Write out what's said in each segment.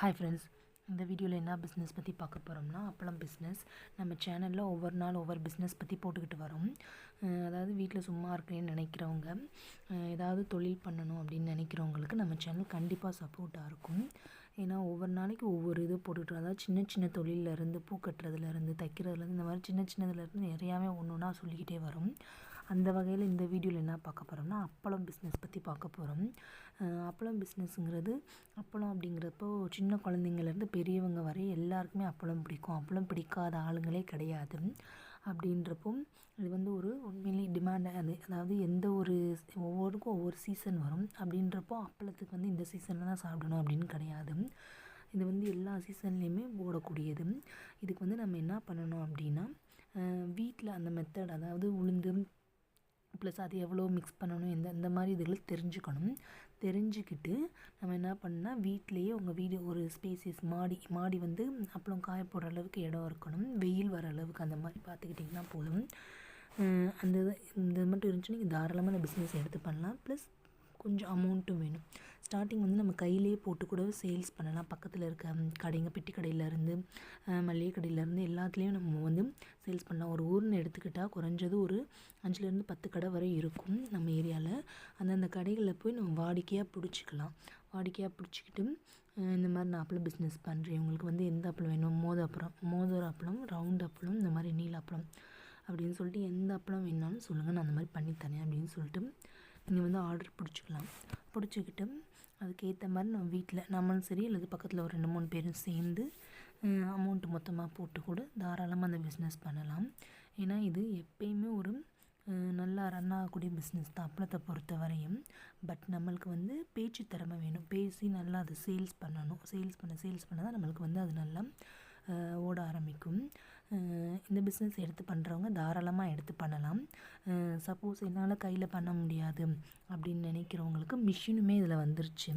Hi friends இந்த வீடியோவில் என்ன பிஸ்னஸ் பற்றி பார்க்க போகிறோம்னா அப்பளம் பிஸ்னஸ் நம்ம சேனலில் ஒவ்வொரு நாள் ஒவ்வொரு பிஸ்னஸ் பற்றி போட்டுக்கிட்டு வரோம். அதாவது வீட்டில் சும்மா இருக்கிறேன்னு நினைக்கிறவங்க ஏதாவது தொழில் பண்ணணும் அப்படின்னு நினைக்கிறவங்களுக்கு நம்ம சேனல் கண்டிப்பாக சப்போர்ட்டாக இருக்கும். ஏன்னா ஒவ்வொரு நாளைக்கு ஒவ்வொரு இது போட்டுக்கிட்டு அதாவது சின்ன சின்ன தொழிலேருந்து பூ கட்டுறதுலேருந்து தைக்கிறதுலேருந்து இந்த மாதிரி சின்ன சின்னதுலேருந்து நிறையாவே ஒன்று ஒன்றா சொல்லிக்கிட்டே வரும். அந்த வகையில் இந்த வீடியோவில் என்ன பார்க்க போகிறோம்னா அப்பளம் பிஸ்னஸ் பற்றி பார்க்க போகிறோம் அப்பளம் பிஸ்னஸ்ங்கிறது அப்பளம் அப்படிங்கிறப்போ சின்ன குழந்தைங்கள்லேருந்து பெரியவங்க வரை எல்லாருக்குமே அப்பளம் பிடிக்கும். அப்பளம் பிடிக்காத ஆளுங்களே கிடையாது. அப்படின்றப்போ இது வந்து ஒரு உண்மையிலே டிமாண்ட் அது. அதாவது எந்த ஒரு ஒவ்வொருக்கும் ஒவ்வொரு சீசன் வரும். அப்படின்றப்போ அப்பளத்துக்கு வந்து இந்த சீசனில் தான் சாப்பிடணும் அப்படின்னு கிடையாது. இது வந்து எல்லா சீசன்லேயுமே ஓடக்கூடியது. இதுக்கு வந்து நம்ம என்ன பண்ணணும் அப்படின்னா வீட்டில் அந்த மெத்தட் அதாவது உளுந்து ப்ளஸ் அது எவ்வளோ மிக்ஸ் பண்ணணும் எந்த இந்த மாதிரி இதுகளை தெரிஞ்சுக்கணும். தெரிஞ்சுக்கிட்டு நம்ம என்ன பண்ணால் வீட்டிலையே உங்கள் வீடு ஒரு ஸ்பேசிஸ் மாடி மாடி வந்து அப்பளம் காய போடுற அளவுக்கு இடம் இருக்கணும். வெயில் வர அளவுக்கு அந்த மாதிரி பார்த்துக்கிட்டிங்கன்னா போதும். அந்த இந்த இது மட்டும் இருந்துச்சுன்னா நீங்கள் தாராளமாக அந்த பிஸ்னஸ் எடுத்து பண்ணலாம். ப்ளஸ் கொஞ்சம் அமௌண்ட்டும் வேணும். ஸ்டார்டிங் வந்து நம்ம கையிலே போட்டு கூட சேல்ஸ் பண்ணலாம். பக்கத்தில் இருக்க கடைங்க பெட்டி கடையிலேருந்து மளிகை கடையிலேருந்து எல்லாத்துலேயும் நம்ம வந்து சேல்ஸ் பண்ணலாம். ஒரு ஊர்னு எடுத்துக்கிட்டால் குறைஞ்சது ஒரு அஞ்சுலேருந்து பத்து கடை வரை இருக்கும் நம்ம ஏரியாவில் அந்தந்த கடைகளில் போய் நம்ம வாடிக்கையாக பிடிச்சிக்கலாம். வாடிக்கையாக பிடிச்சிக்கிட்டு இந்த மாதிரி நான் அப்பளம் பிஸ்னஸ் பண்ணுறேன் உங்களுக்கு வந்து எந்த அப்பளம் வேணும்? மோத அப்பளம் அப்பளம் ரவுண்ட் அப்பளம் இந்த மாதிரி நீல அப்பளம் அப்படின்னு சொல்லிட்டு எந்த அப்பளம் வேணாலும் சொல்லுங்கள் நான் அந்த மாதிரி பண்ணித்தரேன் அப்படின்னு சொல்லிட்டு நீங்கள் வந்து ஆர்டர் பிடிச்சிக்கலாம். பிடிச்சிக்கிட்டு அதுக்கேற்ற மாதிரி நம்ம வீட்டில் நம்மளும் சரி அல்லது பக்கத்தில் ஒரு ரெண்டு மூணு பேரும் சேர்ந்து அமௌண்ட்டு மொத்தமாக போட்டு கூட தாராளமாக அந்த பிஸ்னஸ் பண்ணலாம். ஏன்னா இது எப்பயுமே ஒரு நல்லா ரன் ஆகக்கூடிய பிஸ்னஸ் தான் அப்பளத்தை பொறுத்த வரையும். பட் நம்மளுக்கு வந்து பேச்சு திறமை வேணும். பேசி நல்லா அதை சேல்ஸ் பண்ணணும். சேல்ஸ் பண்ண சேல்ஸ் பண்ண தான் நம்மளுக்கு வந்து அது நல்லா ஓட ஆரம்பிக்கும். இந்த பிஸ்னஸ் எடுத்து பண்ணுறவங்க தாராளமாக எடுத்து பண்ணலாம். சப்போஸ் என்னால் கையில் பண்ண முடியாது அப்படின்னு நினைக்கிறவங்களுக்கு மிஷினுமே இதில் வந்துருச்சு.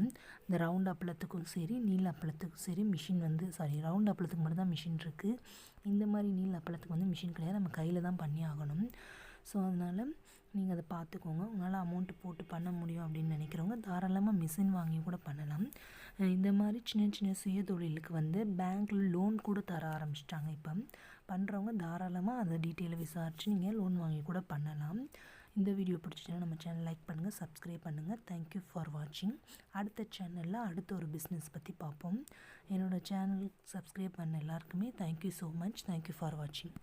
இந்த ரவுண்ட் அப்பளத்துக்கும் சரி நீல் அப்பளத்துக்கும் சரி மிஷின் வந்து சாரி ரவுண்ட் அப்பளத்துக்கு மட்டும் தான் மிஷின் இருக்குது இந்த மாதிரி நீல் அப்பளத்துக்கு வந்து மிஷின் கிடையாது. நம்ம கையில் தான் பண்ணி ஆகணும். ஸோ அதனால் நீங்கள் அதை பார்த்துக்கோங்க. உங்களால் அமௌண்ட்டு போட்டு பண்ண முடியும் அப்படின்னு நினைக்கிறவங்க தாராளமாக மிஷின் வாங்கி கூட பண்ணலாம். இந்த மாதிரி சின்ன சின்ன சுய தொழிலுக்கு வந்து பேங்க்கில் லோன் கூட தர ஆரம்பிச்சிட்டாங்க இப்போ. பண்ணுறவங்க தாராளமாக அந்த டீட்டெயிலை விசாரித்து நீங்கள் லோன் வாங்கி கூட பண்ணலாம். இந்த வீடியோ பிடிச்சிச்சுன்னா நம்ம சேனல் லைக் பண்ணுங்கள் சப்ஸ்கிரைப் பண்ணுங்கள் தேங்க்யூ ஃபார் வாட்சிங் அடுத்த சேனலில் அடுத்த ஒரு பிஸ்னஸ் பற்றி பார்ப்போம். என்னோடய சேனல் சப்ஸ்கிரைப் பண்ண எல்லாருக்குமே thank you so much thank you for வாட்சிங்